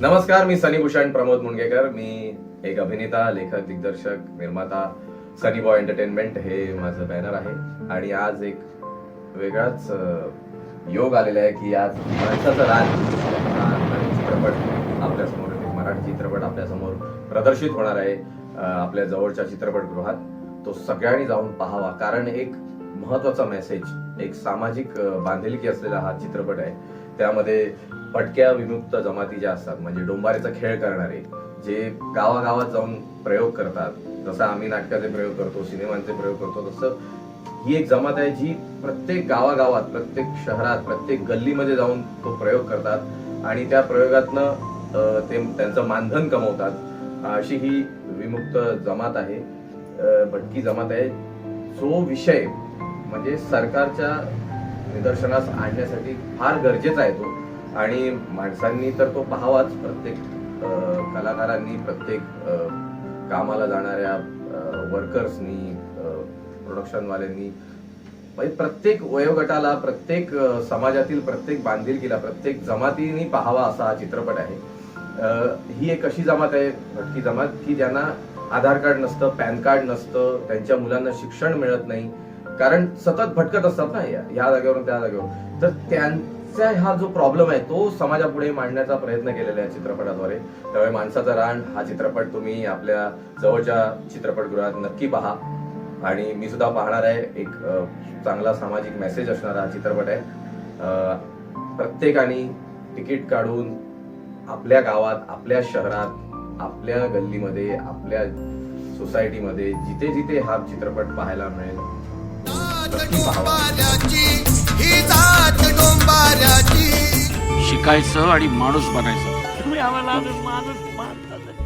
नमस्कार मी सनी भूषण प्रमोद मुंडगेकर. मी एक अभिनेता लेखक दिग्दर्शक निर्माता सनी बॉय एंटरटेनमेंट हे माझं बॅनर आहे. आणि आज एक वेगळाच योग आलेला आहे की आज माणसाचं राज चित्रपट आपल्यासमोर एक मराठी चित्रपट आपल्यासमोर प्रदर्शित होणार आहे आपल्या जवळच्या चित्रपटगृहात. तो सगळ्यांनी जाऊन पाहावा कारण एक महत्त्वाचा मेसेज एक सामाजिक बांधिलकी असलेला हा चित्रपट आहे. त्यामध्ये पटक्या विमुक्त जमाती ज्या असतात म्हणजे डोंबारेचा खेळ करणारे जे गावागावात जाऊन प्रयोग करतात जसं आम्ही नाटकाचे प्रयोग करतो सिनेमांचे प्रयोग करतो तसं ही एक जमात आहे जी प्रत्येक गावागावात प्रत्येक शहरात प्रत्येक गल्लीमध्ये जाऊन तो प्रयोग करतात आणि त्या प्रयोगातनं ते त्यांचं मानधन कमवतात. अशी ही विमुक्त जमात आहे. भटकी जमात आहे. जो विषय म्हणजे सरकारच्या निदर्शनास आणण्यासाठी फार गरजेचा आहे तो. आणि माणसांनी तर तो पाहावाच. प्रत्येक कलाकारांनी प्रत्येक कामाला जाणाऱ्या वर्कर्सनी प्रोडक्शनवाल्यांनी म्हणजे प्रत्येक वयोगटाला प्रत्येक समाजातील प्रत्येक बांधिलकीला प्रत्येक जमातीने पाहावा असा हा चित्रपट आहे. ही एक अशी जमात आहे भटकी जमात की ज्यांना आधार कार्ड नसतं पॅन कार्ड नसतं त्यांच्या मुलांना शिक्षण मिळत नाही कारण सतत भटकत असतात ना या जागेवरून त्या जागेवर तर त्यांचा हा जो प्रॉब्लेम आहे तो समाजापुढे मांडण्याचा प्रयत्न केलेला आहे चित्रपटाद्वारे. त्यामुळे माणसाचा रान हा चित्रपट तुम्ही आपल्या जवळच्या चित्रपटगृहात नक्की पहा. आणि मी सुद्धा पाहणार आहे एक चांगला सामाजिक मेसेज असणारा हा चित्रपट आहे. प्रत्येकाने तिकीट काढून आपल्या गावात आपल्या शहरात आपल्या गल्लीमध्ये आपल्या सोसायटीमध्ये जिथे जिथे हा चित्रपट पाहायला मिळेल शिकायचं आणि माणूस बनायचं. तुम्ही आम्हाला माणूस मानता